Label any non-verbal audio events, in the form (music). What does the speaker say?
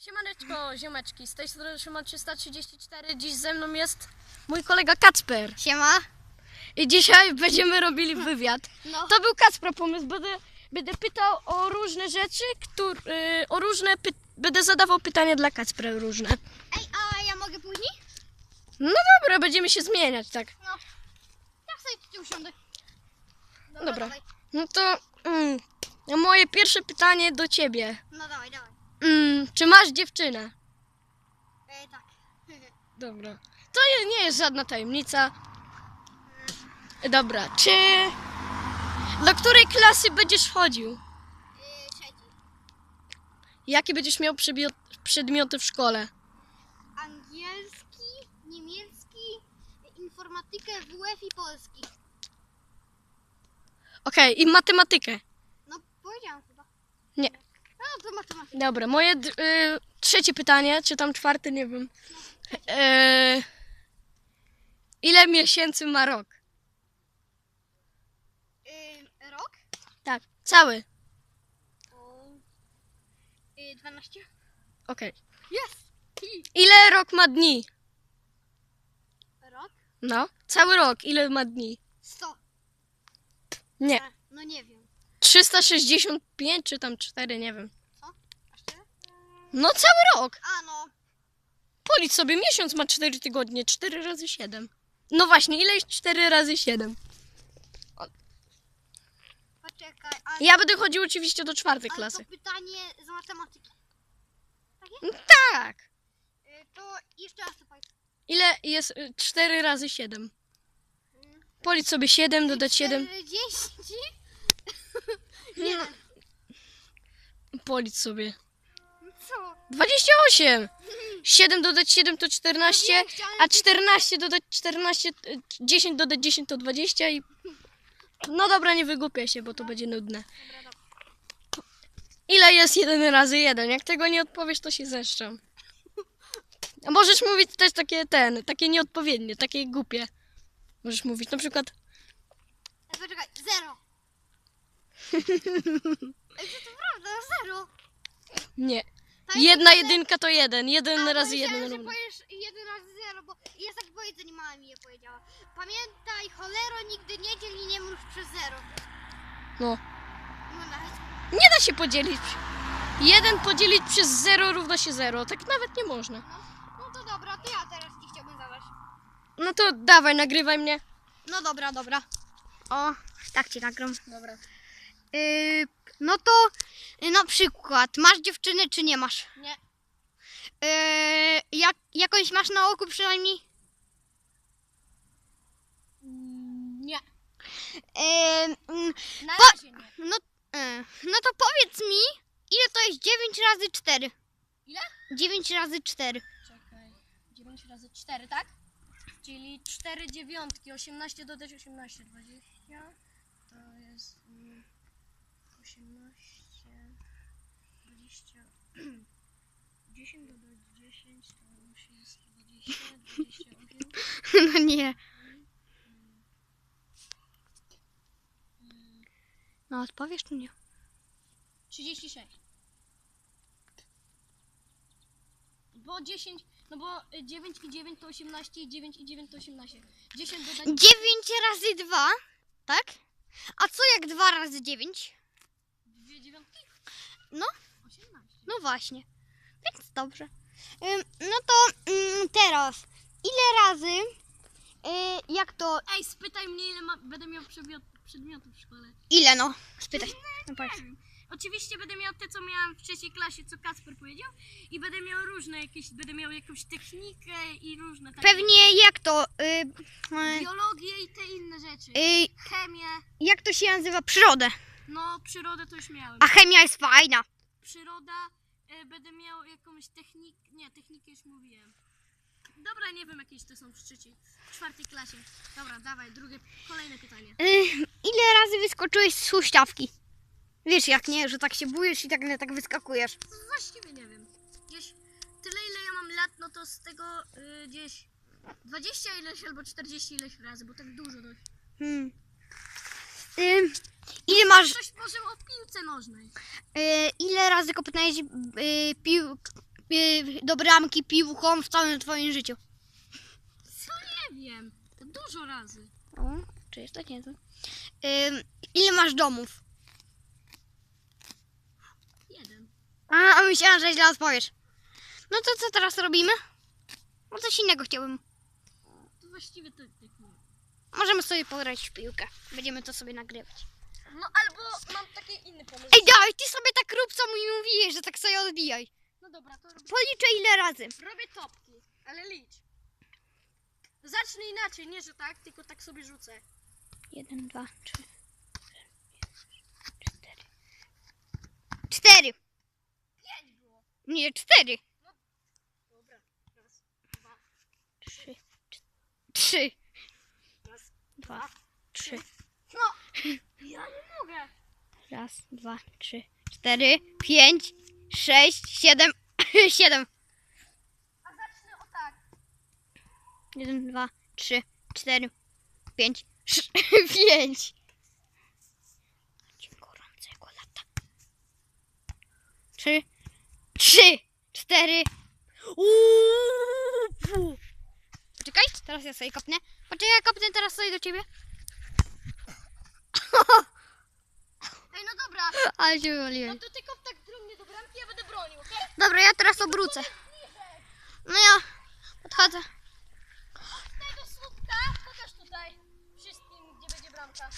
Siemaneczko, ziomeczki, z tej strony Szymon 334, dziś ze mną jest mój kolega Kacper. Siema. I dzisiaj będziemy robili wywiad. No. To był Kacpra pomysł, będę, będę pytał o różne rzeczy, które, y, o różne, py, będę zadawał pytania dla Kacpra różne. Ej, a ja mogę później? No dobra, będziemy się zmieniać, tak. No. Ja sobie tutaj usiądę. Dobra. Dawaj. No to mm, moje pierwsze pytanie do ciebie. No dawaj, dawaj. Mm, czy masz dziewczynę? Ej, tak. Dobra. To nie, nie jest żadna tajemnica. Dobra, czy do której klasy będziesz chodził? Yy, trzeci. Jakie będziesz miał przedmiot, przedmioty w szkole? Angielski, niemiecki, informatykę, WF i polski. Okej, i matematykę. No, powiedziałam chyba. Nie. No, to. Dobra, moje d- y, trzecie pytanie, czy tam czwarte, nie wiem. E, ile miesięcy ma rok? Yy, rok? Tak, cały. O, yy, 12? Okej. Jest! Ile rok ma dni? Rok? No, cały rok, ile ma dni? 100. Nie. No nie wiem. 365 czy tam 4, nie wiem. Co? Aż tyle? No cały rok. A no. Policz sobie, miesiąc ma 4 tygodnie, 4 razy 7. No właśnie, ile jest 4 razy 7? Poczekaj, a, Ja będę chodził oczywiście do czwartej ale klasy. to pytanie z matematyki. Tak. Yy, to jeszcze raz to powiedz. Ile jest 4 razy 7? Policz sobie 7, dodać 7. 40? Jeden. Policz sobie. Co? 28! 7 dodać 7 to 14, No wiem, chciałem a 14 dodać 14, y, 10 dodać 10 to 20 i... No dobra, nie wygłupię się, bo to będzie nudne. Ile jest 1 razy 1? Jak tego nie odpowiesz, to się zeszczam. A możesz mówić też takie ten, takie nieodpowiednie, takie głupie. Możesz mówić na przykład Ej, poczekaj, zero. Ej, to, to prawda, zero. nie. Tak, Jedna jedynka to jeden, jeden A, razy myślałem, jeden że równo. powiesz jeden razy zero, bo jest taki powiedzenie, nie mama mi je powiedziała. Pamiętaj, cholero, nigdy nie dziel i nie mnóż przez zero. No. No nawet. Nie da się podzielić. Jeden podzielić przez 0 równa się 0. Tak nawet nie można. No, no to dobra, to ja teraz ci chciałbym zadać. No to dawaj, nagrywaj mnie. No dobra, dobra. O, tak ci nagram. Dobra. Yy, no to yy, na przykład, masz dziewczynę czy nie masz? Nie. Yy, jak, jakąś masz na oku przynajmniej? Nie. Yy, mm, Na Po- razie nie. no, yy, no to powiedz mi, ile to jest 9 razy 4? Ile? 9 razy 4. Czekaj. 9 razy 4, tak? Czyli 4 dziewiątki, 18 dodać 18, 20. To jest mm, 18, 20. 10 dodać 10 to już jest 20, 28. No nie. No odpowiesz czy nie? 36. Bo 10, no bo y, 9 i 9 to 18 i 9 i 9 to 18. 10 dodać 9 razy 2, tak? A co jak 2 razy 9? Dziewiątki? No. 18. No właśnie. Więc dobrze. Ym, no to ym, teraz, ile razy, y, jak to, Ej, spytaj mnie ile ma, będę miał przedmiot, przedmiotów w szkole. ile no? Spytaj. No powiedz. Nie wiem. Oczywiście będę miał te, co miałam w trzeciej klasie, co Kasper powiedział. I będę miał różne jakieś, będę miał jakąś technikę i różne takie. Pewnie jak to, y, y, Biologię i te inne rzeczy. y, Chemię, jak to się nazywa? Przyrodę. No przyrodę to już miałem. A chemia jest fajna. Przyroda, y, będę miał jakąś technikę, nie, technikę już mówiłem. Dobra, nie wiem jakieś to są w trzeciej, w czwartej klasie. Dobra, dawaj, drugie, kolejne pytanie. Ile razy wyskoczyłeś z huśtawki? Wiesz jak nie, że tak się bujesz i tak, tak wyskakujesz. Właściwie nie wiem. Gdzieś tyle ile ja mam lat, no to z tego y, gdzieś 20 ileś albo 40 ileś razy, bo tak dużo dość. Hmm. Y, ile masz, Coś może o piłce nożnej. y, ile razy kopnąłeś y, pił, y, do bramki piłką w całym twoim życiu? Co nie wiem. To dużo razy. O, czy jest tak nie ile masz domów? Jeden. A, a myślałam, że źle odpowiesz. No to co teraz robimy? No coś innego chciałbym. To właściwie to tak nie. Możemy sobie pograć w piłkę. Będziemy to sobie nagrywać. No albo mam taki inny pomysł. Ej, daj, ty sobie tak rób, co mi mówiłeś, że tak sobie odbijaj. No dobra, to robię, Policzę ile razy. robię topki, ale licz. Zacznę inaczej, nie że tak, tylko tak sobie rzucę. Jeden, dwa, trzy, cztery. Cztery. Pięć było. Nie, cztery. Dobra, raz, dwa, Trzy. Trzy. Dwa, trzy. No, ja nie mogę. Raz, dwa, trzy, cztery, pięć, sześć, siedem, (laughs) siedem. A zacznę o tak. Jeden, dwa, trzy, cztery, pięć, sz- (laughs) pięć. Dzień gorącego lata. Trzy, trzy, cztery. Uuu, pu. Poczekaj, teraz ja sobie kopnę. Poczekaj, ja kopnę teraz sobie do ciebie. (laughs) Ej, no dobra, Ale się no wywaliłem. to ty kop tak drugnie do bramki, ja będę bronił, okej? Dobra, ja teraz obrócę. No ja podchodzę. Tego słupka pokaż tutaj wszystkim, gdzie będzie bramka.